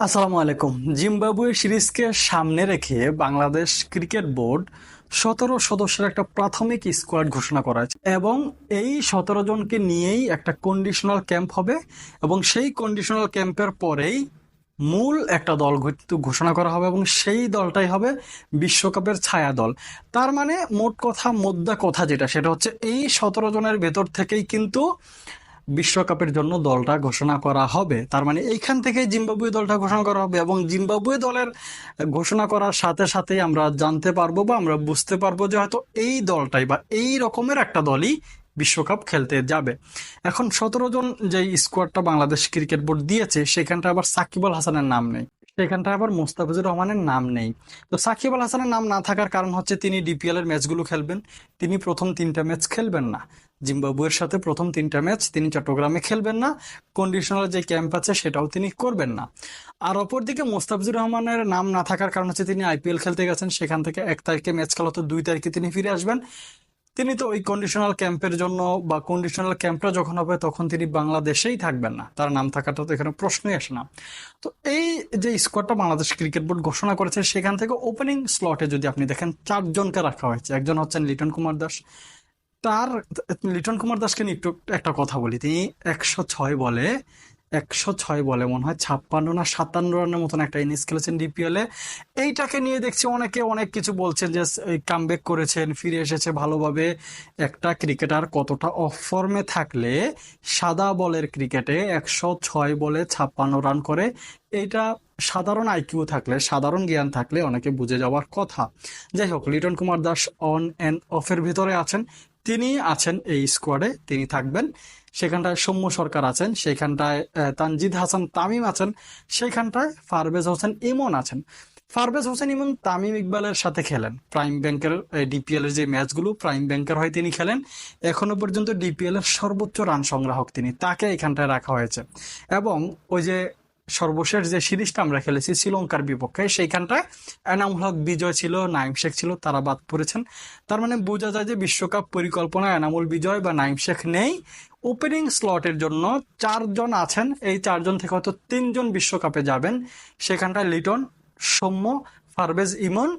আসসালামু আলাইকুম। জিম্বাবুয়ে সিরিজকে সামনে রেখে বাংলাদেশ ক্রিকেট বোর্ড সতেরো সদস্যের একটা প্রাথমিক স্কোয়াড ঘোষণা করা হয়েছে এবং এই সতেরো জনকে নিয়েই একটা কন্ডিশনাল ক্যাম্প হবে এবং সেই কন্ডিশনাল ক্যাম্পের পরেই মূল একটা দল ঘোষণা করা হবে এবং সেই দলটাই হবে বিশ্বকাপের ছায়া দল। তার মানে মোট কথা, মোদ্দা কথা যেটা, সেটা হচ্ছে এই সতেরো জনের ভেতর থেকেই কিন্তু বিশ্বকাপের জন্য দলটা ঘোষণা করা হবে। তার মানে এইখান থেকে জিম্বাবুয়ে দলটা ঘোষণা করা হবে এবং জিম্বাবুয়ে দলের ঘোষণা করার সাথে সাথে আমরা জানতে পারব বা আমরা বুঝতে পারব যে হয়তো এই দলটাই বা এই রকমের একটা দলই বিশ্বকাপ খেলতে যাবে। এখন সতেরো জন যে স্কোয়াডটা বাংলাদেশ ক্রিকেট বোর্ড দিয়েছে সেখানটা আবার সাকিব আল হাসানের নাম নেই। সেখানটা আবার মোস্তাফিজুর রহমানের নাম নেই। তো সাকিব আল হাসানের নাম না থাকার কারণ হচ্ছে তিনি ডিপিএল এর ম্যাচগুলো খেলবেন। তিনি প্রথম তিনটা ম্যাচ খেলবেন না। জিম্বাবুয়ের সাথে প্রথম তিনটা ম্যাচ তিনি চট্টগ্রামে খেলবেন না। কন্ডিশনাল যে ক্যাম্প আছে সেটাও তিনি করবেন না। আর অপরদিকে মোস্তাফিজুর রহমানের নাম না থাকার কারণ হচ্ছে তিনি আইপিএল খেলতে গেছেন। সেখান থেকে এক তারিখে ম্যাচ খেলা তো দুই তারিখে তিনি ফিরে আসবেন। তিনি তো ওই কন্ডিশনাল ক্যাম্পের জন্য বা কন্ডিশনাল ক্যাম্পটা যখন হবে তখন তিনি বাংলাদেশেই থাকবেন না। তার নাম থাকাটা তো এখানে প্রশ্নই আসে না। তো এই যে স্কোয়াডটা বাংলাদেশ ক্রিকেট বোর্ড ঘোষণা করেছে, সেখান থেকে ওপেনিং স্লটে যদি আপনি দেখেন, চারজনকে রাখা হয়েছে। একজন হচ্ছেন লিটন কুমার দাস। তার, লিটন কুমার দাসকে নিয়ে একটু একটা কথা বলি। তিনি একশো ছয় বলে একশো ছয় বলে মনে হয়, ছাপ্পান্ন না সাতান্ন রানের মতন একটা ইনিংস খেলেছেন ডিপিএল এইটাকে নিয়ে দেখছি অনেকে অনেক কিছু বলছেন যে কামব্যাক করেছেন, ফিরে এসেছে ভালোভাবে। একটা ক্রিকেটার কতটা অফ ফর্মে থাকলে সাদা বলের ক্রিকেটে একশো ছয় বলে ছাপ্পান্ন রান করে। এইটা সাধারণ আইকিউ থাকলে, সাধারণ জ্ঞান থাকলে অনেকে বুঝে যাওয়ার কথা। যাই হোক, লিটন কুমার দাস অন অ্যান্ড অফের ভিতরে আছেন। তিনি আছেন এই স্কোয়াডে তিনি থাকবেন। সেখানটায় সৌম্য সরকার আছেন, সেখানটায় তানজিদ হাসান তামিম আছেন, সেখানটায় ফারবেজ হোসেন ইমন আছেন। ফারবেজ হোসেন ইমন তামিম ইকবালের সাথে খেলেন। প্রাইম ব্যাংকের ডিপিএল এর যে ম্যাচগুলো, প্রাইম ব্যাংকের হয় তিনি খেলেন। এখনও পর্যন্ত ডিপিএল এর সর্বোচ্চ রান সংগ্রাহক তিনি। তাকে এখানটায় রাখা হয়েছে। এবং ওই যে সর্বশেষ যে সিরিজটা আমরা খেলেছি শ্রীলঙ্কার বিপক্ষে সেইখানটায় এনামুল হক বিজয় ছিল, নাইম শেখ ছিল, তারা বাদ পড়েছেন। তার মানে বোঝা যায় যে বিশ্বকাপ পরিকল্পনা এনামুল বিজয় বা নাইম শেখ নেই। ওপেনিং স্লটের জন্য চারজন আছেন, এই চারজন থেকে হয়তো তিনজন বিশ্বকাপে যাবেন। সেখানটায় লিটন, সৌম্য, ফারবেজ ইমন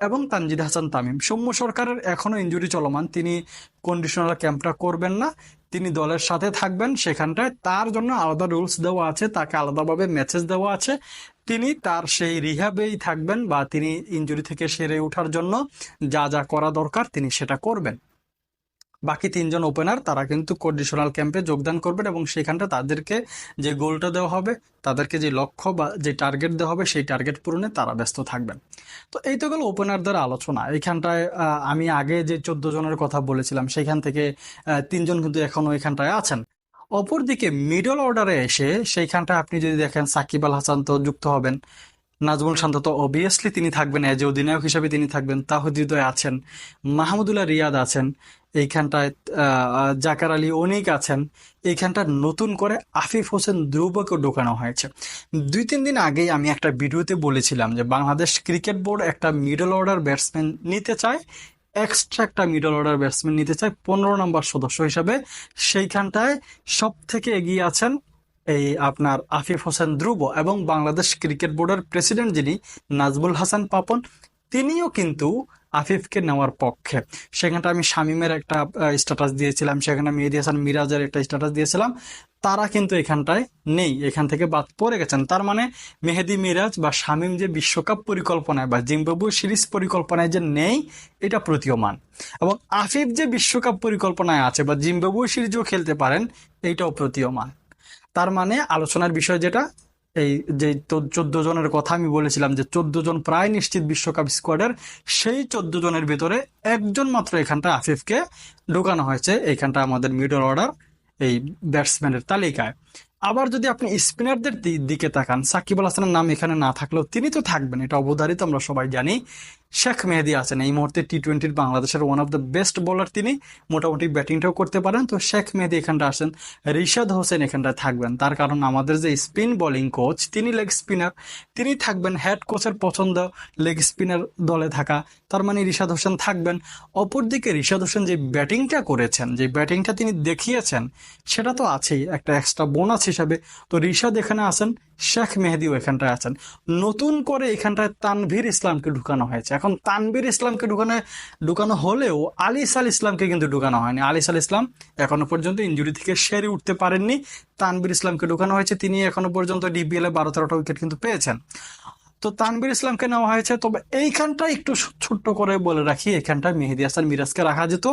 এবং তানজিদ হাসান তামিম। সৌম্য সরকারের এখনও ইঞ্জুরি চলমান, তিনি কন্ডিশনাল ক্যাম্পটা করবেন না। তিনি দলের সাথে থাকবেন সেখানটায়। তার জন্য আলাদা রুলস দেওয়া আছে, তাকে আলাদাভাবে মেসেজ দেওয়া আছে। তিনি তার সেই রিহাবেই থাকবেন বা তিনি ইঞ্জুরি থেকে সেরে ওঠার জন্য যা যা করা দরকার তিনি সেটা করবেন। বাকি তিনজন ওপেনার তারা কিন্তু কন্ডিশনাল ক্যাম্পে যোগদান করবেন এবং সেখানটা তাদেরকে যে গোলটা দেওয়া হবে তাদেরকে যে লক্ষ্য বা যে টার্গেট দেওয়া হবে সেই টার্গেট পূরণে তারা ব্যস্ত থাকবেন। তো এই তো গেল ওপেনারদের আলোচনা। এইখানটায় আহ, আমি আগে যে চোদ্দ জনের কথা বলেছিলাম সেখান থেকে তিনজন কিন্তু এখনও এখানটায় আছেন। অপরদিকে মিডল অর্ডারে এসে সেইখানটা আপনি যদি দেখেন সাকিব আল হাসান তো যুক্ত হবেন। নাজমুল শান্ত তো অবভিয়াসলি তিনি থাকবেন এজ অধিনায়ক হিসেবে তিনি থাকবেন তাহিদুদয় আছেন, মাহমুদুল্লাহ রিয়াদ আছেন, এইখানটায় জাকার আলী অনিক আছেন এইখানটা নতুন করে আফিফ হোসেন ধ্রুবকে ঢোকানো হয়েছে। দুই তিন দিন আগেই আমি একটা ভিডিওতে বলেছিলাম যে বাংলাদেশ ক্রিকেট বোর্ড একটা মিডল অর্ডার ব্যাটসম্যান নিতে চায় এক্সট্রা একটা মিডল অর্ডার ব্যাটসম্যান নিতে চায়, পনেরো নম্বর সদস্য হিসাবে, সেইখানটায় সব থেকে এগিয়ে আছেন এই আপনার আফিফ হোসেন ধ্রুব এবং বাংলাদেশ ক্রিকেট বোর্ডের প্রেসিডেন্ট যিনি নাজমুল হাসান পাপন, তিনিও কিন্তু আফিফকে নেওয়ার পক্ষে। সেখানটা আমি শামিমের একটা স্ট্যাটাস দিয়েছিলাম, সেখানে মেহেদি হাসান মিরাজের একটা স্ট্যাটাস দিয়েছিলাম। তারা কিন্তু এখানটায় নেই, এখান থেকে বাদ পড়ে গেছেন। তার মানে মেহেদি মিরাজ বা শামিম যে বিশ্বকাপ পরিকল্পনায় বা জিম্বাবু সিরিজ পরিকল্পনায় যে নেই, এটা প্রতীয়মান। এবং আফিফ যে বিশ্বকাপ পরিকল্পনায় আছে বা জিম্বাবু সিরিজও খেলতে পারেন এইটাও প্রতীয়মান। তার মানে আলোচনার বিষয় যেটা, এই যে চোদ্দ জনের কথা আমি বলেছিলাম যে চোদ্দ জন প্রায় নিশ্চিত বিশ্বকাপ স্কোয়াডের, সেই চোদ্দ জনের ভিতরে একজন মাত্র এখানটা আফিফকে ঢোকানো হয়েছে। এইখানটা আমাদের মিডল অর্ডার এই ব্যাটসম্যানের তালিকায়। আবার যদি আপনি স্পিনারদের দিকে তাকান, সাকিব আল হাসানের নাম এখানে না থাকলেও তিনি তো থাকবেন, এটা অবধারিত আমরা সবাই জানি। শেখ মেহেদি আছেন। এই মুহূর্তে টি টোয়েন্টির বাংলাদেশের one of the best bowler তিনি। মোটামুটি ব্যাটিংটাও করতে পারেন। তো শেখ মেহেদি এখানটা আসেন। রিশাদ হোসেন এখানটায় থাকবেন। তার কারণ আমাদের যে স্পিন বোলিং কোচ তিনি লেগ স্পিনার তিনি থাকবেন হেড কোচের পছন্দ লেগ স্পিনার দলে থাকা। তার মানে রিশাদ হোসেন থাকবেন। অপরদিকে রিশাদ হোসেন যে ব্যাটিংটা করেছেন, যে ব্যাটিংটা তিনি দেখিয়েছেন, সেটা তো আছেই। একটা এক্সট্রা বোনাস হিসাবে। তো রিশাদ এখানে আসেন। শেখ মেহেদিও এখানটায় আছেন। নতুন করে এখানটায় তানভীর ইসলামকে ঢুকানো হয়েছে। এখন তানভীর ইসলামকে ঢুকানো ঢুকানো হলেও আলিস আল ইসলামকে কিন্তু ঢুকানো হয়নি। আলিস আল ইসলাম এখনও পর্যন্ত ইঞ্জুরি থেকে সেরে উঠতে পারেননি। তানভীর ইসলামকে ঢুকানো হয়েছে। তিনি এখনও পর্যন্ত ডিবিএল এ বারো তেরোটা উইকেট কিন্তু পেয়েছেন। তো তানবির ইসলামকে নেওয়া হয়েছে। তবে এইখানটা একটু ছোট্ট করে বলে রাখি এখানটা মেহেদি হাসান মিরাজকে রাখা যেত।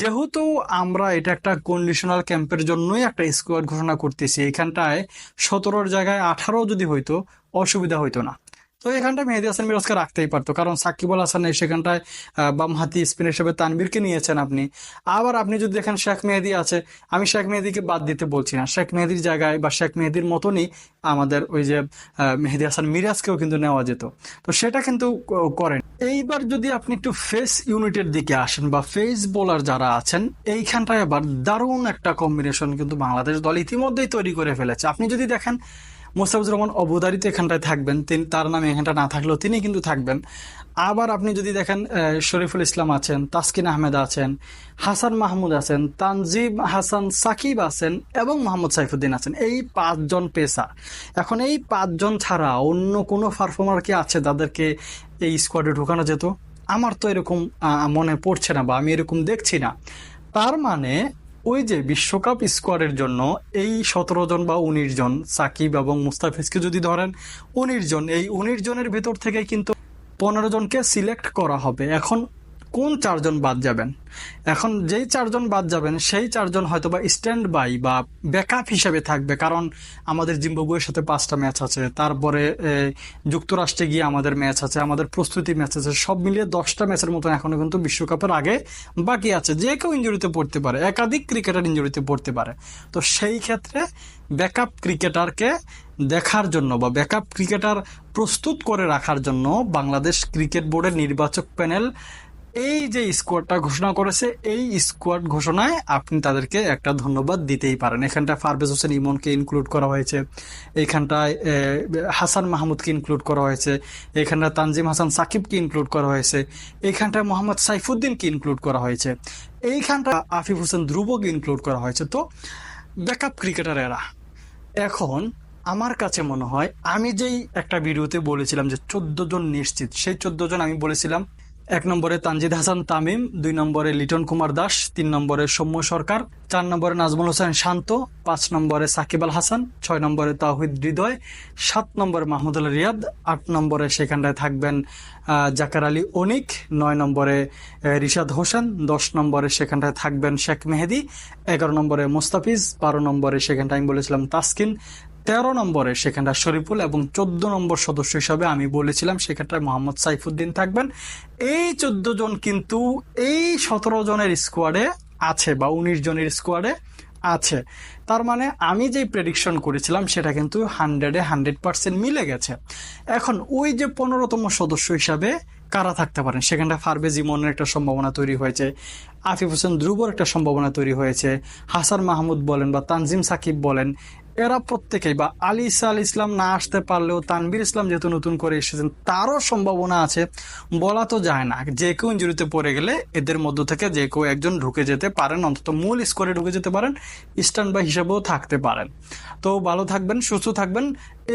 যেহেতু আমরা এটা একটা কন্ডিশনাল ক্যাম্পের জন্যই একটা স্কোয়াড ঘোষণা করতেছি এখানটায় সতেরোর জায়গায় আঠারো যদি হইতো, অসুবিধা হইতো না। তো এখানটা মেহেদি হাসান মিরাজকে রাখতেই পারতো। কারণ সাকিব আল হাসান সেখানটায় বামহাতি স্পিন হিসেবে তানভীরকে নিয়েছেন আপনি। আবার আপনি যদি দেখেন শেখ মেহেদি আছে, আমি শেখ মেহেদিকে বাদ দিতে বলছি না। শেখ মেহেদির জায়গায় বা শেখ মেহেদির মতনই আমাদের ওই যে মেহেদি হাসান মিরাজকেও কিন্তু নেওয়া যেত। তো সেটা কিন্তু করেন। এইবার যদি আপনি একটু ফেস ইউনিটের দিকে আসেন বা ফেস বোলার যারা আছেন, এইখানটায় আবার দারুণ একটা কম্বিনেশন কিন্তু বাংলাদেশ দল ইতিমধ্যেই তৈরি করে ফেলেছে। আপনি যদি দেখেন মোস্তাফিজুর রহমান অবদারিত এখানটায় থাকবেন। তিনি তার নামে এখানটা না থাকলেও তিনি কিন্তু থাকবেন। আবার আপনি যদি দেখেন শরীফুল ইসলাম আছেন, তাসকিন আহমেদ আছেন, হাসান মাহমুদ আছেন, তানজিব হাসান সাকিব আছেন এবং মোহাম্মদ সাইফুদ্দিন আছেন। এই পাঁচজন পেসার এখন এই পাঁচজন ছাড়া অন্য কোনো পারফর্মার কি আছে তাদেরকে এই স্কোয়াডে ঢোকানো যেত? আমার তো এরকম মনে পড়ছে না বা আমি এরকম দেখছি না। তার মানে ওই যে বিশ্বকাপ স্কোয়াডের জন্য এই সতেরো জন বা উনিশ জন, সাকিব এবং মুস্তাফিজকে যদি ধরেন, উনিশ জন, এই উনিশ জনের ভেতর থেকে কিন্তু পনেরো জনকে সিলেক্ট করা হবে। এখন কোন চারজন বাদ যাবেন? এখন যেই চারজন বাদ যাবেন, সেই চারজন হয়তো বা স্ট্যান্ড বাই বা ব্যাকআপ হিসেবে থাকবে। কারণ আমাদের জিম্বাবুয়ের সাথে পাঁচটা ম্যাচ আছে, তারপরে যুক্তরাষ্ট্রে গিয়ে আমাদের ম্যাচ আছে, আমাদের প্রস্তুতি ম্যাচ আছে, সব মিলিয়ে দশটা ম্যাচের মতন এখনও কিন্তু বিশ্বকাপের আগে বাকি আছে। যে কেউ ইঞ্জুরিতে পড়তে পারে, একাধিক ক্রিকেটার ইঞ্জুরিতে পড়তে পারে। তো সেই ক্ষেত্রে ব্যাকআপ ক্রিকেটারকে দেখার জন্য বা ব্যাকআপ ক্রিকেটার প্রস্তুত করে রাখার জন্য বাংলাদেশ ক্রিকেট বোর্ডের নির্বাচক প্যানেল এই যে স্কোয়াডটা ঘোষণা করেছে এই স্কোয়াড ঘোষণায় আপনি তাদেরকে একটা ধন্যবাদ দিতেই পারেন। এখানটায় ফারবেজ হোসেন ইমনকে ইনক্লুড করা হয়েছে এইখানটায় এ, হাসান মাহমুদকে ইনক্লুড করা হয়েছে এখানটায় তানজিম হাসান সাকিবকে ইনক্লুড করা হয়েছে এইখানটায় মোহাম্মদ সাইফুদ্দিনকে ইনক্লুড করা হয়েছে এইখানটা আফিফ হোসেন ধ্রুবকে ইনক্লুড করা হয়েছে। তো ব্যাকআপ ক্রিকেটার এরা এখন আমার কাছে মনে হয় আমি যেই একটা ভিডিওতে বলেছিলাম যে চোদ্দ জন নিশ্চিত সেই চোদ্দ জন আমি বলেছিলাম এক নম্বরে তানজিদ হাসান তামিম, দুই নম্বরে লিটন কুমার দাস, তিন নম্বরে সৌম্য সরকার, চার নম্বরে নাজমুল হোসেন শান্ত, পাঁচ নম্বরে সাকিব আল হাসান, ছয় নম্বরে তাহিদ হৃদয়, সাত নম্বরে মাহমুদুল রিয়াদ, আট নম্বরে সেখানটায় থাকবেন জাকার আলী অনিক, নয় নম্বরে রিশাদ হোসেন, দশ নম্বরে সেখানটায় থাকবেন শেখ মেহেদি, এগারো নম্বরে মোস্তাফিজ, বারো নম্বরে সেখানটায় আমি বলেছিলাম তাসকিন তেরো নম্বরে সেখানটা শরীফুল এবং চোদ্দ নম্বর সদস্য হিসাবে আমি বলেছিলাম সেখানটায় মোহাম্মদ সাইফুদ্দিন থাকবেন। এই চোদ্দ জন কিন্তু এই সতেরো জনের স্কোয়াডে আছে বা উনিশ জনের স্কোয়াডে আছে। তার মানে আমি যে প্রেডিকশন করেছিলাম সেটা কিন্তু হান্ড্রেডে হান্ড্রেড পার্সেন্ট মিলে গেছে। এখন ওই যে পনেরোতম সদস্য হিসাবে কারা থাকতে পারেন? সেখানটা ফারবেজ ইমনের একটা সম্ভাবনা তৈরি হয়েছে, আফিফ হোসেন ধ্রুবর একটা সম্ভাবনা তৈরি হয়েছে, হাসান মাহমুদ বলেন বা তানজিম সাকিব বলেন এরা প্রত্যেকেই বা আলী ইসা আল ইসলাম না আসতে পারলেও তানবির ইসলাম যেহেতু নতুন করে এসেছেন, তারও সম্ভাবনা আছে। বলা তো যায় না, যে কেউ ইঞ্জুরিতে পড়ে গেলে এদের মধ্য থেকে যে কেউ একজন ঢুকে যেতে পারেন, অন্তত মূল স্কোরে ঢুকে যেতে পারেন, স্ট্যান্ড বাই হিসাবেও থাকতে পারেন। তো ভালো থাকবেন, সুস্থ থাকবেন।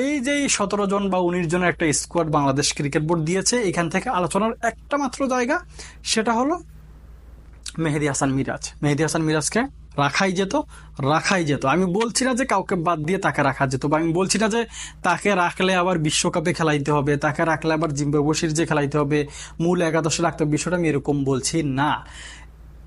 এই যে সতেরো জন বা উনিশ জনের একটা স্কোয়াড বাংলাদেশ ক্রিকেট বোর্ড দিয়েছে, এখান থেকে আলোচনার একটা মাত্র জায়গা, সেটা হলো মেহেদি হাসান মিরাজ। মেহেদি হাসান মিরাজকে রাখাই যেত রাখাই যেত। আমি বলছি না যে কাউকে বাদ দিয়ে তাকে রাখা যেত, বা আমি বলছি না যে তাকে রাখলে আবার বিশ্বকাপে খেলাইতে হবে, তাকে রাখলে আবার জিম্বাবুয়ে সিরিজে খেলাইতে হবে, মূল একাদশে রাখতে হবে, বিষয়টা আমি এরকম বলছি না।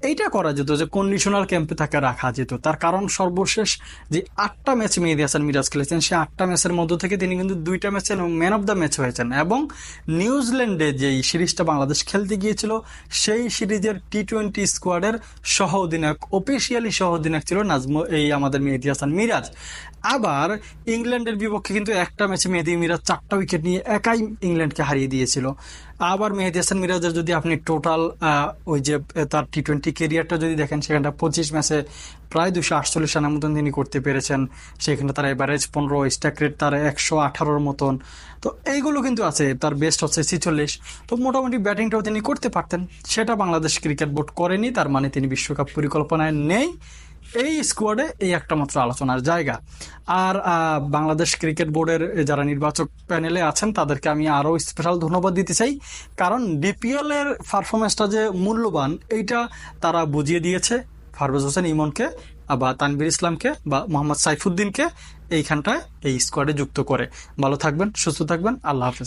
এইটা করা যেত যে কন্ডিশনাল ক্যাম্পে তাকে রাখা যেত। তার কারণ সর্বশেষ যে আটটা ম্যাচ মেহেদি হাসান মিরাজ খেলেছেন সেই আটটা ম্যাচের মধ্য থেকে তিনি কিন্তু দুইটা ম্যাচে ম্যান অফ দ্য ম্যাচ হয়েছেন এবং নিউজিল্যান্ডে যেই সিরিজটা বাংলাদেশ খেলতে গিয়েছিল, সেই সিরিজের টি টোয়েন্টি স্কোয়াডের সহ অধিনায়ক অফিসিয়ালি সহ অধিনায়ক ছিল নাজমু এই আমাদের মেহেদি হাসান মিরাজ। আবার ইংল্যান্ডের বিপক্ষে কিন্তু একটা ম্যাচে মেহেদি মিরাজ চারটা উইকেট নিয়ে একাই ইংল্যান্ডকে হারিয়ে দিয়েছিল। আবার মেহেদি হাসান মিরাজের যদি আপনি টোটাল ওই যে তার টি টোয়েন্টি কেরিয়ারটা যদি দেখেন, সেখানটা পঁচিশ ম্যাচে প্রায় দুশো আটচল্লিশ রানের মতন তিনি করতে পেরেছেন। সেখানে তার এভারেজ পনেরো স্ট্যাক রেট তার একশো আঠারোর মতন। তো এইগুলো কিন্তু আছে, তার বেস্ট হচ্ছে ছিচল্লিশ। তো মোটামুটি ব্যাটিংটাও তিনি করতে পারতেন। সেটা বাংলাদেশ ক্রিকেট বোর্ড করেনি, তার মানে তিনি বিশ্বকাপ পরিকল্পনায় নেই। এই স্কোয়াডে এই একটা মাত্র আলোচনার জায়গা। আর বাংলাদেশ ক্রিকেট বোর্ডের যারা নির্বাচক প্যানেলে আছেন, তাদেরকে আমি আরও স্পেশাল ধন্যবাদ দিতে চাই। কারণ ডিপিএল এর পারফরমেন্সটা যে মূল্যবান, এইটা তারা বুঝিয়ে দিয়েছে ফারবেজ হোসেন ইমনকে বা তানবির ইসলামকে বা মোহাম্মদ সাইফুদ্দিনকে এইখানটায় এই স্কোয়াডে যুক্ত করে। ভালো থাকবেন, সুস্থ থাকবেন, আল্লাহ হাফেজ।